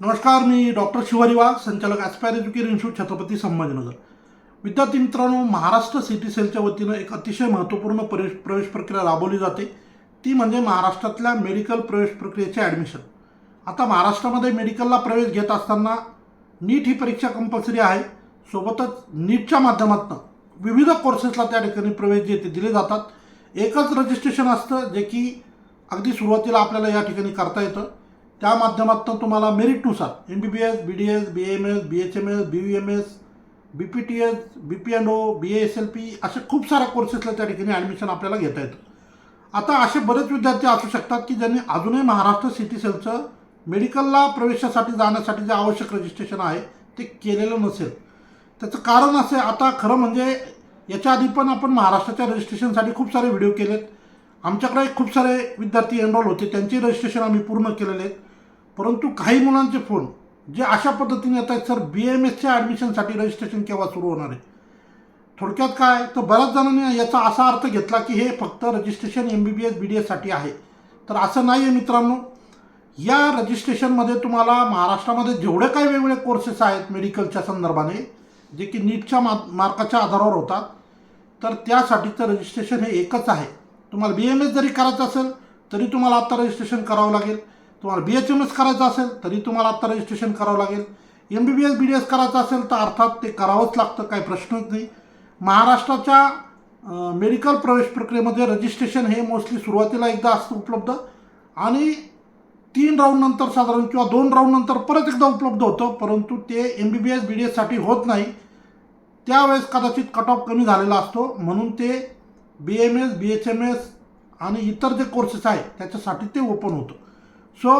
नमस्कार मी डॉक्टर शिवाजी वाघ संचालक aspire education institute Chhatrapati Sambhajinagar. विद्यार्थी मित्रांनो महाराष्ट्र सिटी सेलच्या वतीनं एक अतिशय महत्त्वपूर्ण प्रवेश प्रवेश प्रक्रिया राबवली जाते. ती म्हणजे महाराष्ट्रातल्या मेडिकल प्रवेश प्रक्रियेचे ॲडमिशन आता महाराष्ट्रामध्ये मेडिकलला प्रवेश घेत असताना नीट ही परीक्षा कंपल्सरी आहे. सोबतच नीटच्या माध्यमातून विविध कोर्सेसला त्या ठिकाणी प्रवेश जे ते दिले जातात. एकच रजिस्ट्रेशन असतं जे की अगदी सुरुवातीला आपल्याला या ठिकाणी करता येतं. त्या माध्यमातून तुम्हाला मेरिटनुसार M B B S B D S B M S B H M S B V M S B P T S B P N O B S L P असे खूप साऱ्या कोर्सेसला त्या ठिकाणी ॲडमिशन आपल्याला घेता येतं. आता असे बरेच विद्यार्थी असू शकतात की ज्यांनी अजूनही महाराष्ट्र सिटी सेलचं मेडिकलला प्रवेशासाठी जाण्यासाठी जे आवश्यक रजिस्ट्रेशन आहे ते केलेलं नसेल. त्याचं कारण असे आता खरं म्हणजे याच्या आधी पण आपण महाराष्ट्राच्या रजिस्ट्रेशनसाठी खूप सारे व्हिडिओ केलेत. आमच्याकडे खूप सारे विद्यार्थी एनरोल होते त्यांचे रजिस्ट्रेशन आम्ही पूर्ण केलेले आहेत. परंतु काही मुलांचे फोन जे अशा पद्धतीने येत आहेत सर बी एम एसच्या ॲडमिशनसाठी रजिस्ट्रेशन केव्हा सुरू होणार आहे? थोडक्यात काय तर बऱ्याच जणांनी याचा असा अर्थ घेतला की हे फक्त registration M B B S B D एससाठी आहे. तर असं नाही आहे मित्रांनो. या रजिस्ट्रेशनमध्ये तुम्हाला महाराष्ट्रामध्ये जेवढे काही वेगवेगळे कोर्सेस आहेत मेडिकलच्या संदर्भाने जे की नीटच्या मा मार्काच्या आधारावर होतात तर त्यासाठीचं रजिस्ट्रेशन हे एकच आहे. तुम्हाला बी एम एस जरी करायचं असेल तरी तुम्हाला आत्ता रजिस्ट्रेशन करावं लागेल. तुम्हाला बी एच एम एस करायचं असेल तरी तुम्हाला आत्ता रजिस्ट्रेशन करावं लागेल. M B B S B D S करायचं असेल तर अर्थात ते करावंच लागतं काही प्रश्नच नाही. महाराष्ट्राच्या मेडिकल प्रवेश प्रक्रियेमध्ये रजिस्ट्रेशन हे मोस्टली सुरुवातीला एकदा असतं उपलब्ध. आणि तीन राऊंडनंतर साधारण किंवा दोन राऊंडनंतर परत एकदा उपलब्ध होतं परंतु ते M B B S B D एससाठी होत नाही. त्यावेळेस कदाचित कट ऑफ कमी झालेला असतो. म्हणून ते B M S B H M S आणि इतर जे कोर्सेस आहेत त्याच्यासाठी ते ओपन होतं. सो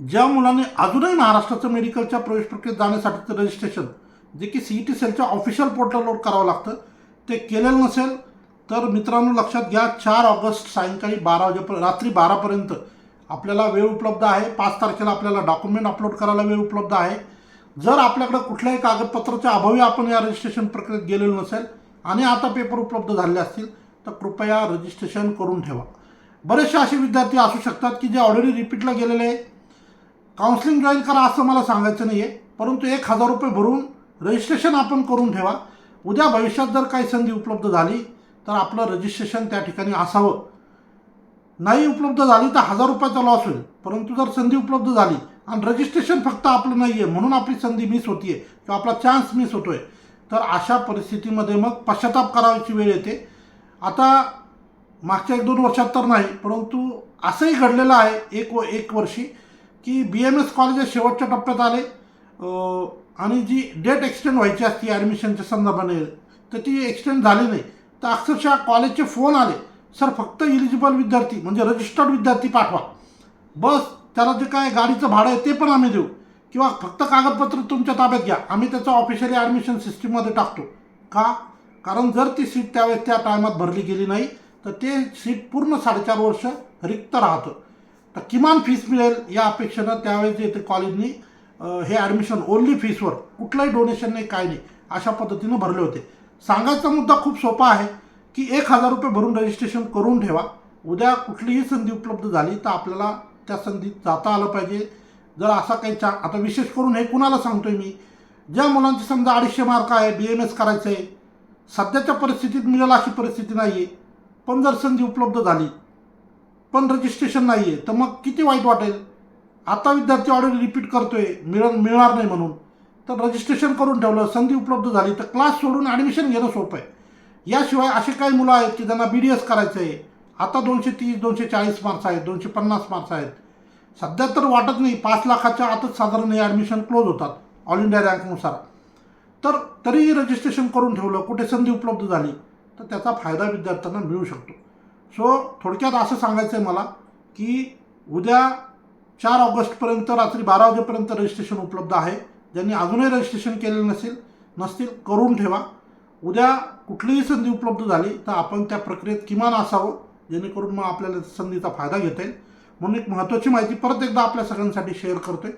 ज्या मुलांनी अजूनही महाराष्ट्राचं मेडिकलच्या प्रवेश प्रक्रियेत जाण्यासाठीचं रजिस्ट्रेशन जे की सी ई टी सेलच्या ऑफिशियल पोर्टलवर करावं लागतं ते केलेलं नसेल तर मित्रांनो लक्षात घ्या चार ऑगस्ट सायंकाळी बारा वाजेपर्यंत रात्री बारापर्यंत आपल्याला वेळ उपलब्ध आहे. पाच तारखेला आपल्याला डॉक्युमेंट अपलोड करायला वेळ उपलब्ध आहे. जर आपल्याकडं कुठल्याही कागदपत्राच्या अभावी आपण या रजिस्ट्रेशन प्रक्रियेत गेलेलो नसेल आणि आता पेपर उपलब्ध झाले असतील तर कृपया रजिस्ट्रेशन करून ठेवा. बरेचसे असे विद्यार्थी असू शकतात की जे ऑलरेडी रिपीटला गेलेले आहे काउन्सिलिंग जॉईन करा असं मला सांगायचं नाही आहे परंतु एक हजार रुपये भरून रजिस्ट्रेशन आपण करून ठेवा. उद्या भविष्यात जर काही संधी उपलब्ध झाली तर आपलं रजिस्ट्रेशन त्या ठिकाणी असावं. नाही उपलब्ध झाली तर हजार रुपयाचा लॉस होईल. परंतु जर संधी उपलब्ध झाली आणि रजिस्ट्रेशन फक्त आपलं नाही आहे म्हणून आपली संधी मिस होती आहे किंवा आपला चान्स मिस होतो आहे तर अशा परिस्थितीमध्ये मग पश्चाताप करायची वेळ येते. आता मागच्या एक दोन वर्षात तर नाही परंतु असंही घडलेलं आहे एक व एक वर्षी की बी एम एस कॉलेज शेवटच्या टप्प्यात आले. आणि जी डेट एक्सटेंड व्हायची असती ॲडमिशनच्या संदर्भाने तर ती एक्सटेंड झाली नाही. तर अक्षरशः कॉलेजचे फोन आले. सर फक्त इलिजिबल विद्यार्थी म्हणजे रजिस्टर्ड विद्यार्थी पाठवा. बस त्याला जे काय गाडीचं भाडं आहे ते पण आम्ही देऊ. किंवा फक्त कागदपत्र तुमच्या ताब्यात घ्या. आम्ही त्याचं ऑफिशियली ॲडमिशन सिस्टीममध्ये टाकतो. का? कारण जर ती सीट त्यावेळेस त्या टायमात भरली गेली नाही तर ते सीट पूर्ण साडेचार वर्ष रिक्त राहतं. तर किमान फीस मिळेल या अपेक्षेनं त्यावेळेस जे कॉलेजनी हे ॲडमिशन ओनली फीसवर कुठलंही डोनेशन नाही काय नाही अशा पद्धतीनं भरले होते. सांगायचा मुद्दा खूप सोपा आहे की एक हजार रुपये भरून रजिस्ट्रेशन करून ठेवा. उद्या कुठलीही संधी उपलब्ध झाली तर आपल्याला त्या संधीत जाता आलं पाहिजे. जर असा काही चा आता विशेष करून हे कुणाला सांगतोय मी? ज्या मुलांचे समजा अडीचशे मार्क आहे बी एम एस करायचं आहे सध्याच्या परिस्थितीत मिळेल अशी परिस्थिती नाही आहे पण जर संधी उपलब्ध झाली. पण रजिस्ट्रेशन नाही आहे तर मग किती वाईट वाटेल? आता विद्यार्थी ऑडिओ रिपीट करतोय. मिळ मिळणार नाही म्हणून. तर रजिस्ट्रेशन करून ठेवलं. संधी उपलब्ध झाली. तर क्लास सोडून ॲडमिशन घेणं सोपं आहे. याशिवाय असे काही मुलं आहेत की ज्यांना बी डी एस करायचं आहे. आता दोनशे तीस दोनशे चाळीस मार्क्स आहेत. दोनशे पन्नास मार्क्स आहेत. सध्या तर वाटत नाही. पाच लाखाच्या आतच साधारण हे ॲडमिशन क्लोज होतात. ऑल इंडिया रँकनुसार तर तरीही रजिस्ट्रेशन करून ठेवलं. कुठे संधी उपलब्ध झाली? तर त्याचा फायदा विद्यार्थ्यांना मिळू शकतो. सो थोडक्यात असं सांगायचं आहे मला की उद्या चार ऑगस्टपर्यंत रात्री बारा वाजेपर्यंत रजिस्ट्रेशन उपलब्ध आहे. ज्यांनी अजूनही रजिस्ट्रेशन केलेलं नसेल नसतील करून ठेवा. उद्या कुठलीही संधी उपलब्ध झाली तर आपण त्या प्रक्रियेत किमान असावं जेणेकरून मग आपल्याला संधीचा फायदा घेता येईल. म्हणून एक महत्त्वाची माहिती परत एकदा आपल्या सगळ्यांसाठी शेअर करतोय.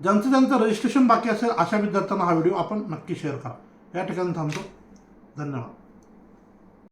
ज्यांचं ज्यांचं रजिस्ट्रेशन बाकी असेल अशा विद्यार्थ्यांना हा व्हिडिओ आपण नक्की शेअर करा. या ठिकाणी थांबतो. धन्यवाद.